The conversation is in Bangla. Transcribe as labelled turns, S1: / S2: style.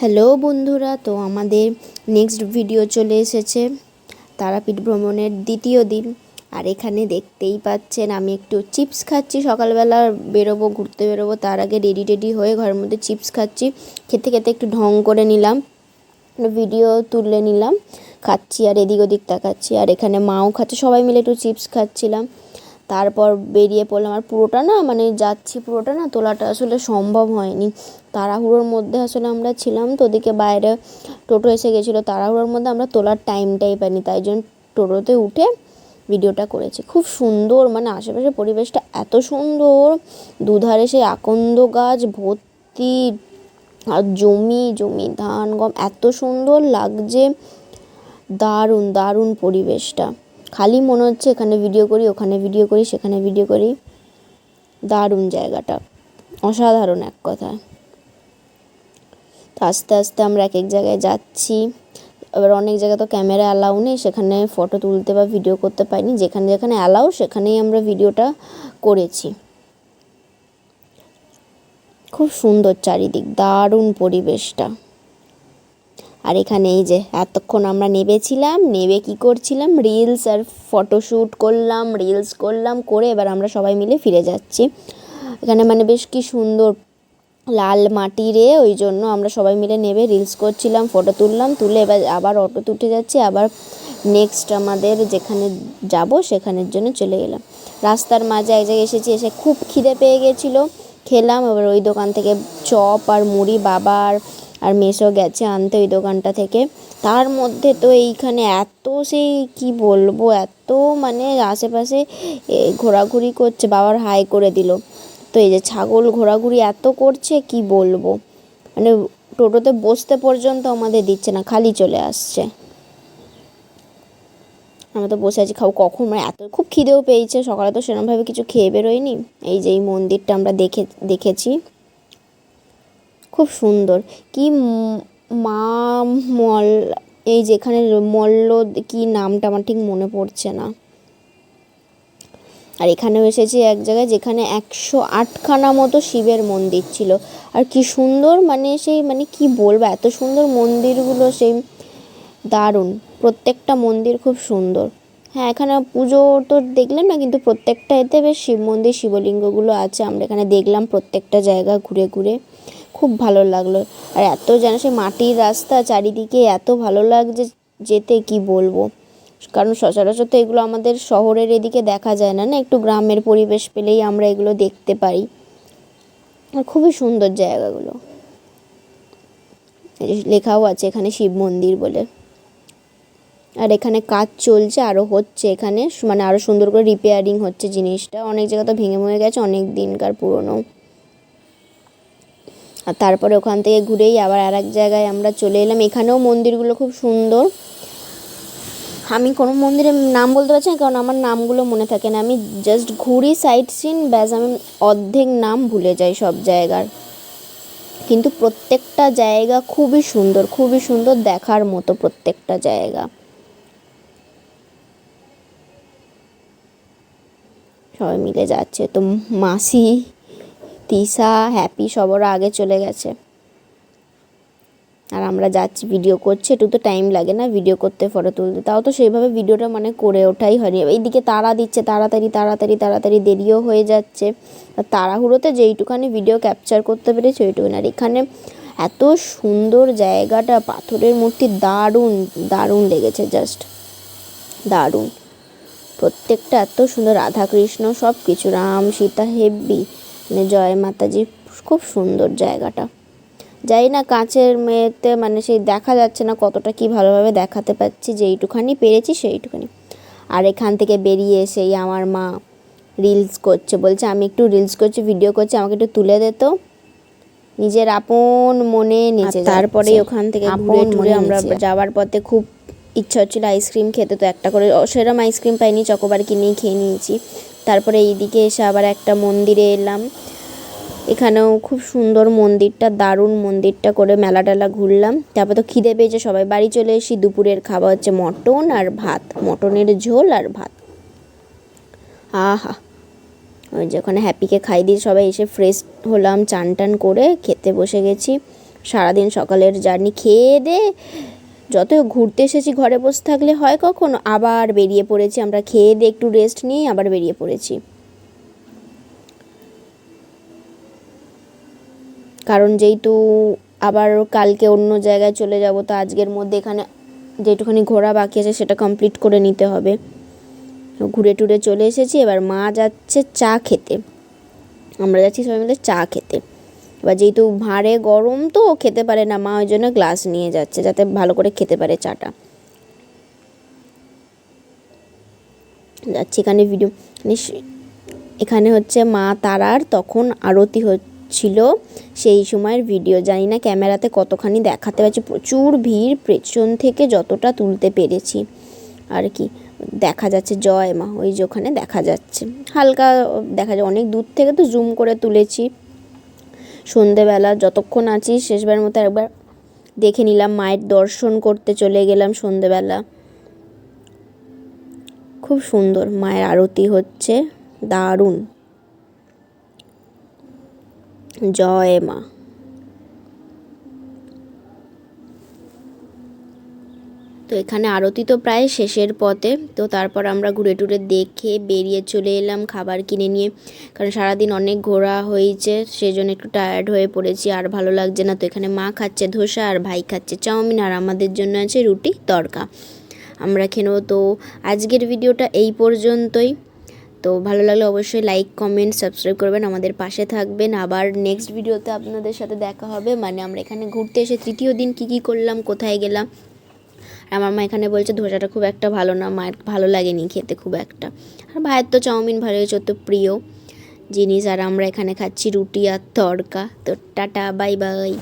S1: হ্যালো বন্ধুরা, তো আমাদের নেক্সট ভিডিও চলে এসেছে তারাপীঠ ভ্রমণের দ্বিতীয় দিন। আর এখানে দেখতেই পাচ্ছেন, আমি একটু চিপস খাচ্ছি, সকালবেলা বেরোবো, ঘুরতে বেরোবো, তার আগে রেডি টেডি হয়ে ঘরের মধ্যে চিপস খাচ্ছি, খেতে খেতে একটু ঢং করে নিলাম ভিডিও তুলে নিলাম, খাচ্ছি আর এদিক ওদিক তাকাচ্ছি, আর এখানে মাও খাচ্ছে, সবাই মিলে একটু চিপস খাচ্ছিলাম। তারপর বেরিয়ে পড়লাম। আর পুরোটা না মানে যাচ্ছি পুরোটা না, তোলাটা আসলে সম্ভব হয়নি। তাড়াহুড়োর মধ্যে আসলে আমরা ছিলাম তো, ওদিকে বাইরে টোটো এসে গেছিল। তাড়াহুড়োর মধ্যে আমরা তোলার টাইমটাই পাইনি, তাই জন্য টোটোতে উঠে ভিডিওটা করেছি। খুব সুন্দর মানে আশেপাশের পরিবেশটা এত সুন্দর। দুধারে সেই আকন্দ গাছ, ভর্তি, আর জমি জমি ধান গম, এত সুন্দর লাগছে। দারুণ দারুণ পরিবেশটা। খালি মনে হচ্ছে এখানে ভিডিও করি, ওখানে ভিডিও করি, সেখানে ভিডিও করি। দারুণ জায়গাটা। অসাধারণ এক কথায়। তো আস্তে আস্তে আমরা এক এক জায়গায় যাচ্ছি। এবার অনেক জায়গায় তো ক্যামেরা অ্যালাউ নেই, সেখানে ফটো তুলতে বা ভিডিও করতে পারিনি। যেখানে যেখানে অ্যালাউ সেখানেই আমরা ভিডিওটা করেছি। খুব সুন্দর চারিদিক, দারুণ পরিবেশটা। আর এখানে এই যে এতক্ষণ আমরা নেবেছিলাম, নেবে কি করছিলাম? রিলস আর ফটোশ্যুট করলাম রিলস করলাম, করে এবার আমরা সবাই মিলে ফিরে যাচ্ছি। এখানে মানে বেশ কি সুন্দর লাল মাটি রে, ওই জন্য আমরা সবাই মিলে নেবে রিলস করছিলাম ফটো তুললাম, তুলে এবার আবার অটোতে উঠে যাচ্ছি। আবার নেক্সট আমাদের যেখানে যাব সেখানের জন্য চলে গেলাম রাস্তার মাঝে এক জায়গায় এসেছি, এসে খুব খিদে পেয়ে গেছিল। খেলাম, এবার ওই দোকান থেকে চপ আর মুড়ি, বাবার আর মেসো গেছে আনতে ওই দোকানটা থেকে। তার মধ্যে তো এইখানে এত সেই কি বলব, এত মানে আশেপাশে ঘোরাঘুরি করছে, বাবার হাই করে দিল। তো এই যে ছাগল ঘোরাঘুরি এত করছে, কি বলব? মানে টোটোতে বসতে পর্যন্ত আমাদের দিচ্ছে না, খালি চলে আসছে। আমরা তো বসে আছি খাব কখন? মানে এত খুব খিদেও পেয়েছে, সকালে তো সেরকমভাবে কিছু খেয়ে বেরোয়নি। এই যে এই মন্দিরটা আমরা দেখে, দেখেছি। খুব সুন্দর। কি মা মল, এই যেখানে মল্ল কি নামটা আমার ঠিক মনে পড়ছে না। আর এখানেও এসেছি এক জায়গায় যেখানে একশো আটখানা মতো শিবের মন্দির ছিল। আর কি সুন্দর মানে সেই মানে কি বলব, এত সুন্দর মন্দিরগুলো সেই দারুণ। প্রত্যেকটা মন্দির খুব সুন্দর। হ্যাঁ এখানে পুজো তো দেখলাম না, কিন্তু প্রত্যেকটা এতে বেশ শিব, মন্দির শিবলিঙ্গগুলো আছে। আমরা এখানে দেখলাম প্রত্যেকটা জায়গা ঘুরে ঘুরে। খুব ভালো লাগল। আর এত যেন সে মাটির রাস্তা চারিদিকে এত ভালো লাগছে যেতে কি বলব? কারণ সচরাচর তো এগুলো আমাদের শহরের এদিকে দেখা যায় না না? একটু গ্রামের পরিবেশ পেলেই আমরা এগুলো দেখতে পারি। আর খুবই সুন্দর জায়গাগুলো। লেখাও আছে এখানে শিব মন্দির বলে। আর এখানে কাজ চলছে আরও হচ্ছে এখানে। মানে আরও সুন্দর করে রিপেয়ারিং হচ্ছে জিনিসটা। অনেক জায়গা তো ভেঙে ময়ে গেছে, অনেক দিনকার পুরনো। আর তারপরে ওখান থেকে ঘুরেই আবার আর এক জায়গায় আমরা চলে এলাম। এখানেও মন্দিরগুলো খুব সুন্দর। আমি কোনো মন্দিরের নাম বলতে পারছি না, কারণ আমার নামগুলো মনে থাকে না। আমি জাস্ট ঘুরি সাইট সিন ব্যাস আমি অর্ধেক নাম ভুলে যাই সব জায়গার। কিন্তু প্রত্যেকটা জায়গা খুবই সুন্দর খুবই সুন্দর দেখার মতো প্রত্যেকটা জায়গা। সবাই মিলে যাচ্ছে। তো মাসি তিশা হ্যাপি সব ওরা আগে চলে গেছে। আর আমরা যাচ্ছি ভিডিও করছি, একটু তো টাইম লাগে না ভিডিও করতে ফটো তুলতে। তাও তো সেইভাবে ভিডিওটা মানে করে ওঠাই হয়নি। এইদিকে তারা দিচ্ছে, তাড়াতাড়ি তাড়াতাড়ি তাড়াতাড়ি, দেরিও হয়ে যাচ্ছে। আর তাড়াহুড়োতে যেইটুখানি ভিডিও ক্যাপচার করতে পেরেছি, ওইটুকুনি। আর এখানে এত সুন্দর জায়গাটা, পাথরের মূর্তি দারুণ দারুণ লেগেছে জাস্ট দারুণ। প্রত্যেকটা এত সুন্দর, রাধাকৃষ্ণ সব কিছু রাম, সীতা, হেব্বি। মানে জয় মাতাজি খুব সুন্দর জায়গাটা। যাই না কাঁচের মেয়েতে মানে সেই দেখা যাচ্ছে না কতটা কি ভালোভাবে দেখাতে পাচ্ছি যেইটুখানি পেরেছি সেইটুখানি। আর এখান থেকে বেরিয়ে এসেই আমার মা রিলস করছে বলছে আমি একটু রিলস করছি ভিডিও করছি আমাকে একটু তুলে দে তো। নিজের আপন মনে নিচে তারপরে ওখান থেকে ঘুরে টুরে আমরা যাওয়ার পথে খুব ইচ্ছা হচ্ছিল আইসক্রিম খেতে তো একটা করে সেরম আইসক্রিম পাইনি চকোবার কিনেই খেয়ে নিয়েছি। তারপরে এইদিকে এসে আবার একটা মন্দিরে এলাম। এখানেও খুব সুন্দর মন্দিরটা, দারুণ মন্দিরটা করে মেলা টেলা ঘুরলাম। তারপর তো খিদে পেয়েছে সবাই। বাড়ি চলে এসি দুপুরের খাবার হচ্ছে মটন আর ভাত। মটনের ঝোল আর ভাত। আহা! ওই যে ওখানে হ্যাপিকে খাই দিয়ে সবাই এসে ফ্রেশ হলাম চান টান করে খেতে বসে গেছি। সারাদিন সকালের জার্নি খেয়ে দে যত ঘুরতে এসেছি, ঘরে বসে থাকলে হয় কখনো, আবার বেরিয়ে পড়েছি। আমরা খেয়ে দিয়ে একটু রেস্ট নিয়ে আবার বেরিয়ে পড়েছি। কারণ যেহেতু আবার কালকে অন্য জায়গায় চলে যাব, তো আজকের মধ্যে এখানে যেটুখানি ঘোরা বাকি আছে, সেটা কমপ্লিট করে নিতে হবে। ঘুরে টুরে চলে এসেছি, এবার মা যাচ্ছে চা খেতে। আমরা যাচ্ছি সবাই মিলে চা খেতে। এবার যেহেতু ভাঁড়ে গরম তো খেতে পারে না, মা ওই জন্য গ্লাস নিয়ে যাচ্ছে যাতে ভালো করে খেতে পারে চাটা। যাচ্ছি এখানে ভিডিও এখানে হচ্ছে মা তারার তখন আরতি হচ্ছিল সেই সময়ের ভিডিও জানি না ক্যামেরাতে কতখানি দেখাতে পারছি, প্রচুর ভিড়, পেছন থেকে যতটা তুলতে পেরেছি। আর কি, দেখা যাচ্ছে, জয় মা, ওই যে ওখানে দেখা যাচ্ছে। হালকা দেখা যায়, অনেক দূর থেকে তো জুম করে তুলেছি। সন্ধেবেলা যতক্ষণ আছি, শেষবার মতো একবার দেখে নিলাম মায়ের দর্শন করতে চলে গেলাম সন্ধেবেলা। খুব সুন্দর, মায়ের আরতি হচ্ছে, দারুণ। জয় মা। এখানে আরতি তো প্রায় শেষের পথে। তো তারপর আমরা ঘুরে টুরে দেখে বেরিয়ে চলে এলাম খাবার কিনে নিয়ে। কারণ সারাদিন অনেক ঘোরা হয়েছে সেই জন্য একটু টায়ার্ড হয়ে পড়েছি। আর ভালো লাগছে না তো এখানে মা খাচ্ছে ধোসা আর ভাই খাচ্ছে চাউমিন আর আমাদের জন্য আছে রুটি তড়কা আমরা খেনেও তো আজকের ভিডিওটা এই পর্যন্তই। তো ভালো লাগলে অবশ্যই লাইক কমেন্ট সাবস্ক্রাইব করবেন, আমাদের পাশে থাকবেন। আবার নেক্সট ভিডিওতে আপনাদের সাথে দেখা হবে। মানে আমরা এখানে ঘুরতে এসে তৃতীয় দিন কী কী করলাম, কোথায় গেলাম আমার মা এখানে বলছে ধোসাটা খুব একটা ভালো না, মায়ের ভালো লাগেনি খেতে খুব একটা। আর ভাইয়ের তো চাউমিন ভালো হয়েছে তো প্রিয় জিনিস। আর আমরা এখানে খাচ্ছি রুটি আর তড়কা। তো টাটা, বাই বাই।